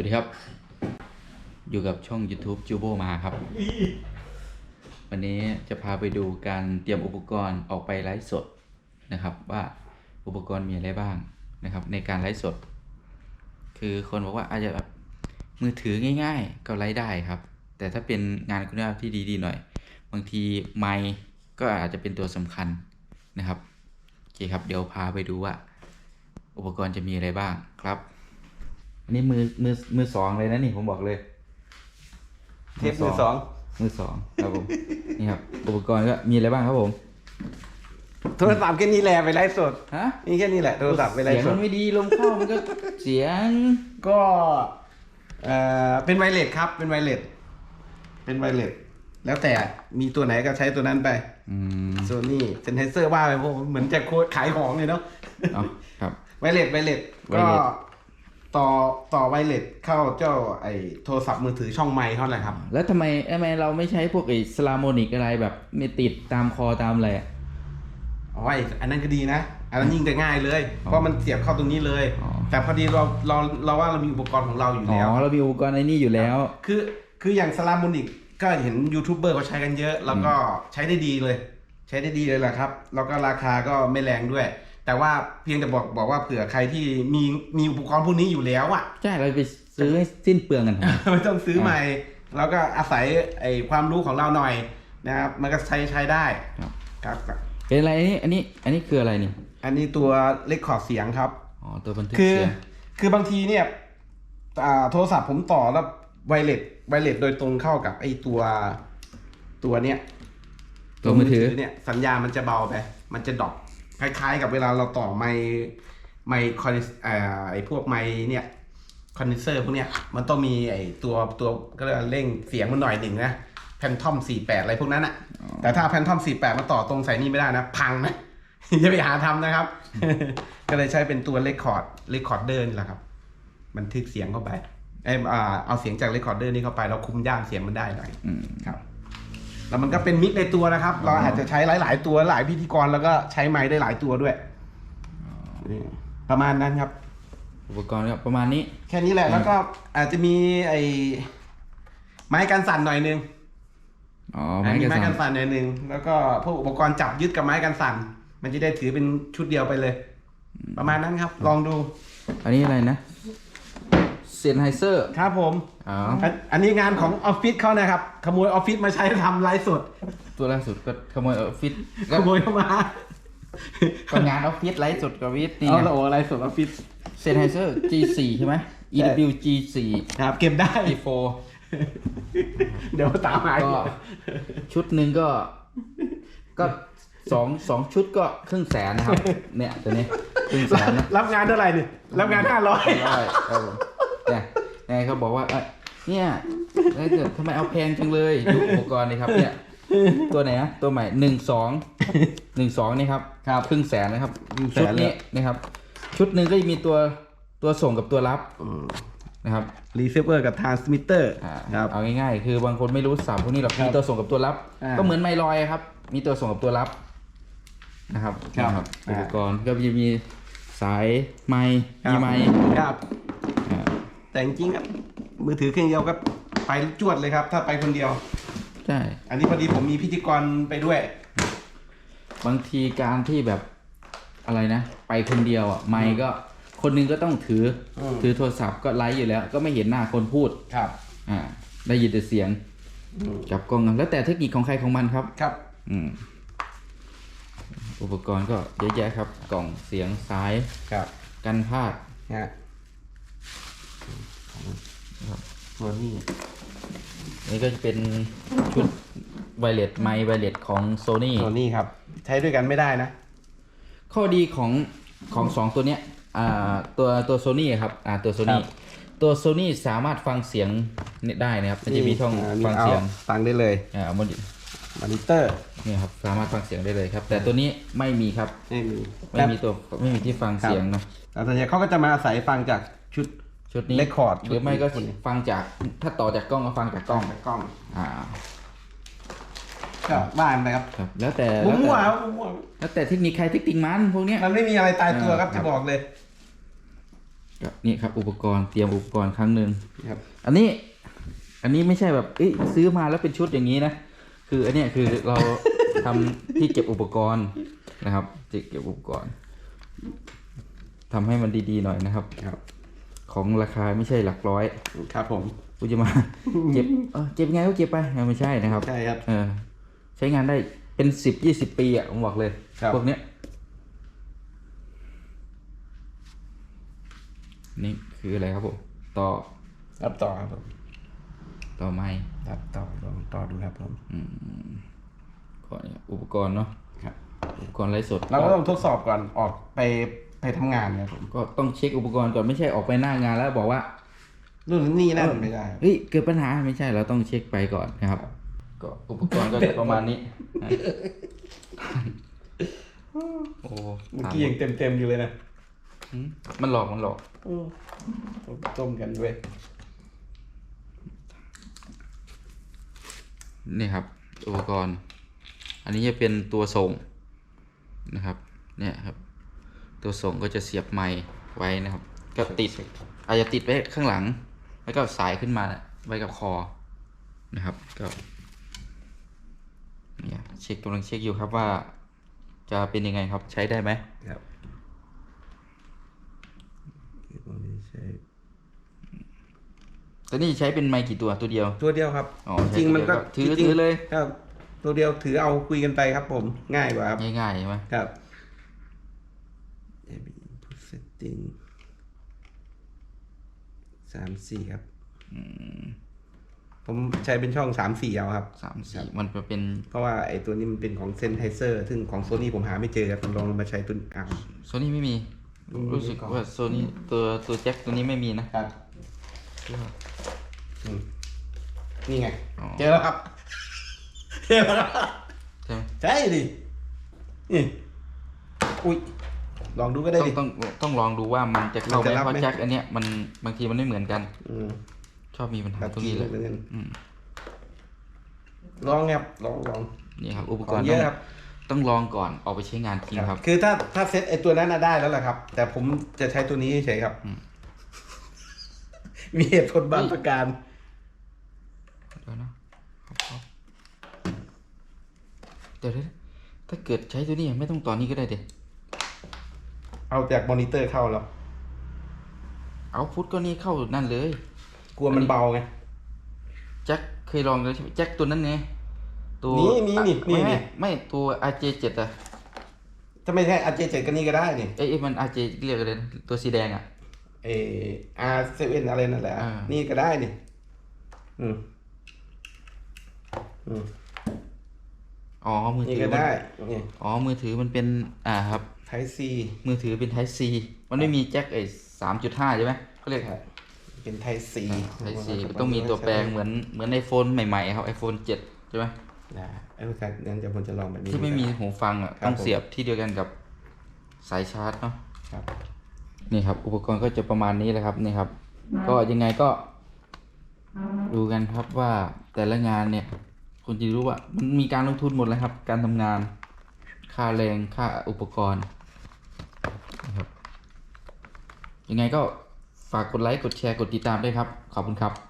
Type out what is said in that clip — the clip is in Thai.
วัสดีครับ อยู่กับช่อง YouTube จูโบมาครับ วันนี้จะพาไปดูการเตรียมอุปกรณ์ออกไปไลฟ์สดนะครับ ว่าอุปกรณ์มีอะไรบ้างนะครับ ในการไลฟ์สด คือคนบอกว่าอาจจะแบบมือถือง่ายๆ ก็ไลฟ์ได้ครับ แต่ถ้าเป็นงานคุณภาพที่ดีๆหน่อย บางทีไมค์ก็อาจจะเป็นตัวสำคัญนะครับโอเคครับเดี๋ยวพาไปดูว่า อุปกรณ์จะมีอะไรบ้างครับ อันนี้มือมือมือสองเลยนะนี่ผมบอกเลย เทปมือสองมือสองครับผม นี่ครับ อุปกรณ์ก็มีอะไรบ้างครับผม โทรศัพท์แค่นี้แหละไปไลฟ์สดฮะนี่แค่นี้แหละโทรศัพท์ไปไลเสียฟ์งสมัด นไม่ดีลมเข้ามันก็ เสียง ก็เอ่อเป็นไวเลสครับ เป็นไวเลสเป็นไวเลสแล้วแต่มีตัวไหนก็ใช้ตัวนั้นไปอืมโซนี่เซนเทเซอร์ว่าไปพวกเหมือนจะโคตรขายของเลยเนาะ เอาครับ ไวเลสไวเลสไวก็เลส ต่อต่อไวเลสเข้าเจ้าไอโทรศัพท์มือถือช่องไมค์เขาแหละครับ แล้วทำไมทำไมเราไม่ใช้พวกไอ้สลาโมนิกอะไรแบบไม่ติดตามคอตามอะไรอะอ๋อไอ้อันนั้นก็ดีนะ อันนั้นยิ่งจะง่ายเลย เพราะมันเสียบเข้าตรงนี้เลยอ๋อแต่พอดีเราเราเราว่าเรามีอุปกรณ์ของเราอยู่อ๋แล้วอเรามีอุปกรณ์ไอ้นี่อยู่แล้ว คือคืออย่างสลามมนิกก็เห็นยูทูบเบอร์เขาใช้กันเยอะ แล้วก็ใช้ได้ดีเลย ใช้ได้ดีเลยแหละครับ แล้วก็ราคาก็ไม่แรงด้วย แต่ว่าเพียงแต่บอกบอกว่าเผื่อใครที่มีมีอุปกรณ์พวกนี้อยู่แล้วอะใช่เราไปซื้อให้สิ้นเปลืองกันทำไมไม่ต้องซื้อใหม่ แล้วก็อาศัยไอความรู้ของเราหน่อยนะครับมันก็ใช้ใช้ได้ครับครับเป็นอะไรนี่อันนี้อันนี้คืออะไรนี่ อันนี้ตัวเลคคอร์ดเสียงครับอ๋อตัวบันทึกคือเสียงคือบางทีเนี่ยอ่าโทรศัพท์ผมต่อแล้วไวเลสไวเลสโดยตรงเข้ากับไอตัวตัวเนี้ยตัวมือถือเนี่ยสัญญาณมันจะเบาไป มันจะดรอป คล้ายๆ กับเวลาเราต่อไมค์ไมค์คอนเอ่อไอพวกไมค์เนี่ยคอนเดนเซอร์พวกเนี้ยมันต้องมีไอตัวตัวก็เรียกว่าเร่งเสียงมันหน่อยหนึ่งนะแพนทอม48อะไรพวกนั้นอะแต่ถ้าแพนทอม48มาต่อตรงใส่นี่ไม่ได้นะ พังนะอย่าไปหาทำนะครับ ก็เลยใช้เป็นตัวเลคคอร์ดเลคคอร์ดเดอร์นี่แหละครับ บันทึกเสียงเข้าไป เออเอาเสียงจากเลคคอร์ดเดอร์นี่เข้าไป เราคุมย่านเสียงมันได้หน่อยอืมครับ แล้วมันก็เป็นมิกในตัวนะครับ เราอาจจะใช้หลาย ๆ ตัวหลายพิธีกรแล้วก็ใช้ไม้ได้หลายตัวด้วยนี่ประมาณนั้นครับ อุปกรณ์ก็ประมาณนี้ แค่นี้แหละแล้วก็อาจจะมีไอ้ไม้กันสั่นหน่อยนึงอ๋ออ่าไม้มีกระไม้สักันนสั่นหน่อยนึงแล้วก็พวกอุปกรณ์จับยึดกับไม้กันสั่น มันจะได้ถือเป็นชุดเดียวไปเลย ประมาณนั้นครับ ลองดู อันนี้อะไรนะ เซนไฮเซอร์ครับผมอ๋ออันอันนี้งานของออฟฟิศเขานะครับ ขโมยออฟฟิศมาใช้ทำไลฟ์สด ตัวล่าสุดก็ขโมยออฟฟิศขโมยเข้ามาก็งานออฟฟิศไลฟ์สดกับวิทนี่เอาไงละโอ้ไลฟ์สดออฟฟิศเซนไฮเซอร์ G4 ใช่ไหม EW G4 ครับเก็บได้ G4 เดี๋ยวตามหาก็ชุดหนึ่งก็ ก็สองสองชุดก็ครึ่งแสนนะครับ เนี่ยตัวนี้ครึ่งแสนนะรับงานเท่าไหร่เนี่ยรับงานห้าร้อย ร้อยครับผมเนี่ยนายเขาบอกว่าเอ้ยเนี่ยเอ้ยเดี๋ยวทำไมเอาแพงจังเลยดูอุปกรณ์นี่ครับเนี่ยตัวไหนนะตัวใหม่หนึ่งสองหนึ่งสองนี่ครับครับครึ่งแสนนะครับครึ่งแสชุดนนี้นะครับ ชุดหนึ่งก็จะมีตัวตัวส่งกับตัวรับนะครับ รีเซิร์ฟเวอร์กับทางสมิเตอร์อ่าครับ เอาง่ายๆ คือบางคนไม่รู้สับพวกนี้หรอก ครับมีตัวส่งกับตัวรับ อ่าก็เหมือนไมลอยครับ มีตัวส่งกับตัวรับนะครับครับนะอุอ่าปกรณ์ก็จะมีสายไม้มีไม้ครับอ่า แต่จริงๆครับมือถือเครื่องเดียวก็ไปจวดเลยครับ ถ้าไปคนเดียว ใช่ อันนี้พอดีผมมีพิธีกรไปด้วย บางทีการที่แบบอะไรนะ ไปคนเดียวอะไม้ก็คนหนึงก็ต้องถืออม ถือโทรศัพท์ก็ไลฟ์อยู่แล้ว ก็ไม่เห็นหน้าคนพูด ครับอ่า ได้ยินแต่เสียงจับกล้องแล้วแต่เทคนิคของใครของมันครับ ครับอืม อุปกรณ์ก็เยอะแยะครับ กล่องเสียงสายครับกันพลาดนะฮะ ตัวนี้นี่ก็จะเป็นชุดไวเลสไมค์ไวเลสของ Sony ตัวนี้ครับ ใช้ด้วยกันไม่ได้นะ ข้อดีของของสองตัวเนี้ยอ่าตัวตัว Sony อะครับอ่าตัว Sony ครับ ตัว Sony สามารถฟังเสียงเนี่ยได้นะครับมันจะมีช่องาฟังเสียงอาตั้งได้เลยอ่ามันมอนิเตอร์เนี่ยครับสามารถฟังเสียงได้เลยครับ แต่ตัวนี้ไม่มีครับ ไม่มีไม่มีตัวไม่มีที่ฟังเสียงเนาะแต่ส่วนใหญ่เขาก็จะมาอาศัยฟังจากชุด ชุดนี้ Record หรือไม่ก็ชุดนี้ฟังจากถ้าต่อจากกล้องก็ฟังจากกล้องจากกล้อง อ่าก็บ้านไปครับ ครับ แล้วแต่มั่แล้ววแต่ๆมั่วแล้วแต่เทคนิคใครเทคนิคมันพวกเนี้ยๆมันไม่มีอะไรตายตัวครับครัจะบบอกเลยก็นี่ครับ อุปกรณ์เตรียมอุปกรณ์ครั้งหนึ่งครับ อันนี้ อันนี้ไม่ใช่แบบเอ้ยซื้อมาแล้วเป็นชุดอย่างนี้นะคืออันเนี้ยคือเราทำที่เก็บอุปกรณ์นะครับที่เก็บอุปกรณ์ทำให้มันดีๆหน่อยนะครับครับ ของราคาไม่ใช่หลักร้อยครับผมกูจะมาเก็บเออเก็บยังไงก็เก็บไปไม่ใช่นะครับใช่ครับเออใช้งานได้เป็นสิบยี่สิบปีอะผมบอกเลยครับพวกเนี้ยนี่คืออะไรครับผมต่อครับต่อครับผมต่อไม้ครับต่อลองต่อดูครับผมก่อนอุปกรณ์เนาะครับอุปกรณ์ไร้สดเราก็ต้องทดสอบก่อนออกไป ไปทำงานครับผมก็ต้องเช็คอุปกรณ์ก่อนไม่ใช่ออกไปหน้างานแล้วบอกว่า รุ่นนี้นั่นไม่ได้ครับเฮ้ยเกิดปัญหาไม่ใช่เราต้องเช็คไปก่อนนะครับ ก็อุปกรณ์ก็จะประมาณนี้นะโอ้เมื่อกี้ยังเต็มเต็มๆอยู่เลยนะหืมมันหลอกมันหลอก ต้มกันด้วยนี่ครับ อุปกรณ์ อันนี้จะเป็นตัวส่งนะครับ เนี่ยครับ ตัวส่งก็จะเสียบไม้ไว้นะครับ ก็ติดอาจจะติดไว้ข้างหลัง แล้วก็สายขึ้นมาไว้กับคอนะครับ ก็เนี่ยเช็คกำลังเช็คอยู่ครับว่า จะเป็นยังไงครับใช้ได้ไหมครับตัวนี้ใช้ตัวนี้ใช้เป็นไมค์กี่ตัวตัวเดียว ตัวเดียวครับอ๋อจริงๆมันก็ถือจริงๆถือเลยครับ ตัวเดียวถือเอาคุยกันไปครับผมง่ายกว่าครับง่ายๆใช่ไหมครับ AB input setting สามสี่ครับ ผมใช้เป็นช่องสามสี่เอาครับสามสี่มันเป็น เพราะว่าไอ้ตัวนี้มันเป็นของเซนไ i เซอร์ซึ่งของโซนี่ผมหาไม่เจอครับผมลองมาใช้ตัวอ่าโซนี่ไม่มีอืมรู้สึกว่าโซนี่ตัวตัวแจ็คตัวนี้ไม่มีนะครับอืมนี่ไงอ๋อเจอแล้วครับ เจอแล้วครับใช่ไหมใช่ดินี่อุ้ย ลองดูก็ได้ต้องดิ ต้องต้องลองดูว่ามันจะเข้าไหมมันจะรับเพราะไหมแจ็คอันเนี้ยมันบางทีมันไม่เหมือนกัน อืมชอบมีปัญหาแบบตรงที่นี้เลยเหมือนกันอืม ลองครับลองลองนี่ครับ อุปขกอรงณ์เยต้องอะครับ ต้องลองก่อนออกไปใช้งานจริงครับ คือถ้าถ้าเซตไอตัวนั้นน่ะได้แล้วแหละครับ แต่ผมจะใช้ตัวนี้เฉยๆครับ อืม มีเหตุผลบางประการ เดี๋ยวนะเดี๋ยวเดี๋ยวถ้าเกิดใช้ตัวนี้ไม่ต้องตอนนี้ก็ได้เด็ เอาจากมอนิเตอร์เข้าแล้ว เอาพุทก็นี่เข้านั่นเลย กลัวมันเบาไง แจ็คเคยลองแล้วใช่ไหมแจ็คตัวนั้นไงตัวนี่นี่นี่ไม่นี่ไม่ไม่ตัว RJ7 อะถ้าไม่ใช่อาร์เจเจ็ดก็นี่ก็ได้นี่ เอ้ยเอ้ยมัน RJ เรียกอะไรนะตัวสีแดงอะเออาร์เซเว่นอะไรนั่นแหละ อ่านี่ก็ได้นี่ อืม อืม อ๋อมือนี่ถือก็มันได้นี่อ๋อมือถือมันเป็นอ่าครับ ไทซีมือถือเป็น Type C มันไม่มีแจ็คไอ้สามจุดห้าใช่ไหมเขาเรียกเป็นไทซีไทป์ C ต้องมีตัวแปลงเหมือนเหมือนไอโฟนใหม่ๆครับไอโฟนเจ็ดใช่ไหมนะไอ้พวกนั้นงั้นเดี๋ยวผมจะลองแบบนี้ที่ไม่มีหูฟังอะครับต้องผมเสียบที่เดียวกันกับสายชาร์จเนาะครับ นี่ครับ อุปกรณ์ก็จะประมาณนี้แหละครับนี่ครับ ก็ยังไงก็ ดูกันครับว่าแต่ละงานเนี่ยคุณจะรู้ว่ามันมีการลงทุนหมดเลยครับ การทำงาน ค่าแรงค่าอุปกรณ์นะครับ ยังไงก็ฝากกดไลค์ กดแชร์ กดติดตามด้วยครับ ขอบคุณครับ